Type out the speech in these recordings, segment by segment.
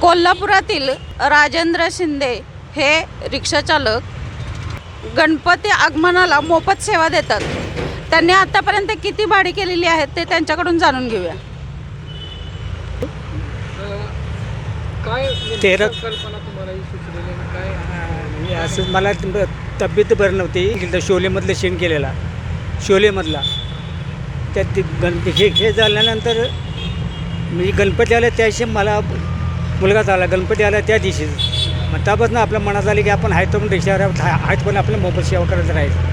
कोल्हापुरातील राजेंद्र शिंदे हे रिक्षाचालक गणपती आगमनाला मोफत सेवा देतात. त्यांनी आतापर्यंत किती भाडी केलेली आहेत ते त्यांच्याकडून जाणून घेऊया. तेरा- कल्पना तुम्हाला सुचलेली आणि काय? असं मला तब्येत बरं नव्हती. शोलेमधलं शेण केलेला. शोलेमधला. त्यात ते गण हे हे झाल्यानंतर म्हणजे गणपती आला त्या दिवशी मला मुलगा झाला गणपती आला त्या दिवशी. मग त्यापासून आपल्या मनात आले की आपण आहेत पण रिक्षावर आहेत पण आपल्या मोबाईल सेवा करत राहायचं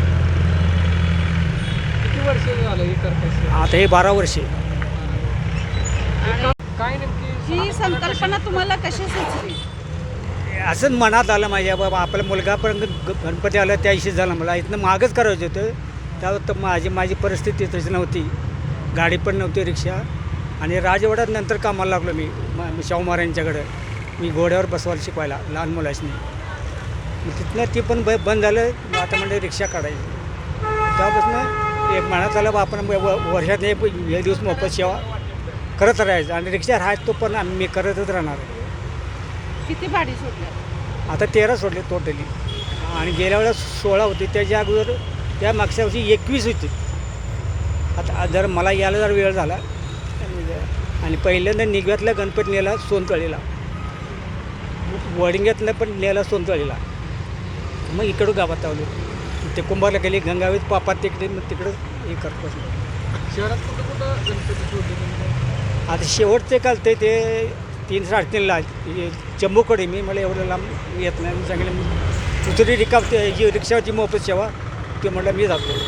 किती वर्ष झालं हे करताय आता हे बारा वर्षे. काय नेमकी ही संकल्पना तुम्हाला कशी सुचली? असंच मनात आलं माझ्या बाबा आपला मुलगा पण ग- गणपती आला त्या दिवशी झाला मला. इथनं मागच करायचं होतं. त्यावर तर माझी माझी परिस्थिती तशी नव्हती. गाडी पण नव्हती रिक्षा. आणि राजवाड्यात नंतर कामाला लागलो मी. म- शाहू महाराजांच्याकडं. मी घोड्यावर बसवायला शिकवायला लहान मुलासनी. मग तिथनं ती पण ब बंद झालं. मग आता म्हणजे रिक्षा काढायची. तेव्हापासून एक मनात आलं बा आपण वर्षात एक दिवस मोफत सेवा करत राहायचं. आणि रिक्षा राहायचं तो पण आम्ही मी करतच राहणार. किती भाडी सोडल्या आता तेरा सोडले टोटली आणि गेल्या वेळेस सोळा होते. त्याच्या अगोदर त्या मागच्या वर्षी एकवीस होती. आता जर मला यायला जर वेळ झाला आणि पहिल्यांदा निगव्यातला गणपती नेला सोनतळीला वडिंग्यातलं पण नेला सोनतळीला मग इकडं गावात आलो. ते कुंभारला गेली गंगावीत पापात तिकडे मग तिकडं हे करत बसलो. शहरात कुठं कुठं गणपती? आता शेवटचे कालते ते तीन साडेतीनला. जम्मूकडे मी मला एवढं लांब येत नाही. मी सांगितलं मी रिका ते जी रिक्षाची मोफत सेवा ते म्हटलं मी जातो.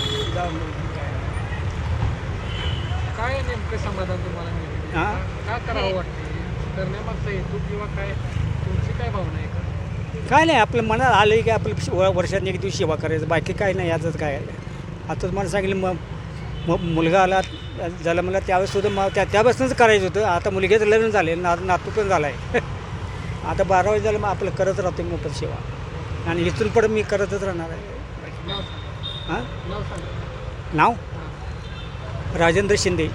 काय नेमकं समाधान तुम्हाला हा? काय करावं वाटतं? करण्यामागचा हेतू किंवा काय? तुमची काय भावना आहे का? काय नाही आपलं मनात आलं की आपलं वर्षात एक दिवस सेवा करायचं बाकी काय नाही याचंच काय आहे. आता तुम्हाला सांगितलं मग मग मुलगा आला झाला मला त्यावेळेस सुद्धा मग त्या त्यापासूनच करायचं होतं. आता मुलग्याचं लग्न झाले ना नातू पण झाला आहे आता बारा वाजे झालं मग आपलं करत राहतो मोफत सेवा. आणि इथून पुढे मी करतच राहणार आहे. हां? नाव सांगा. नाव. राजेंद्र शिंदे.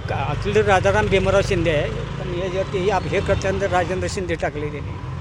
अखिल राजाराम भीमराव शिंदे आहे. पण याच्यावरती हे आप- हे करताना राजेंद्र शिंदे टाकले त्यांनी.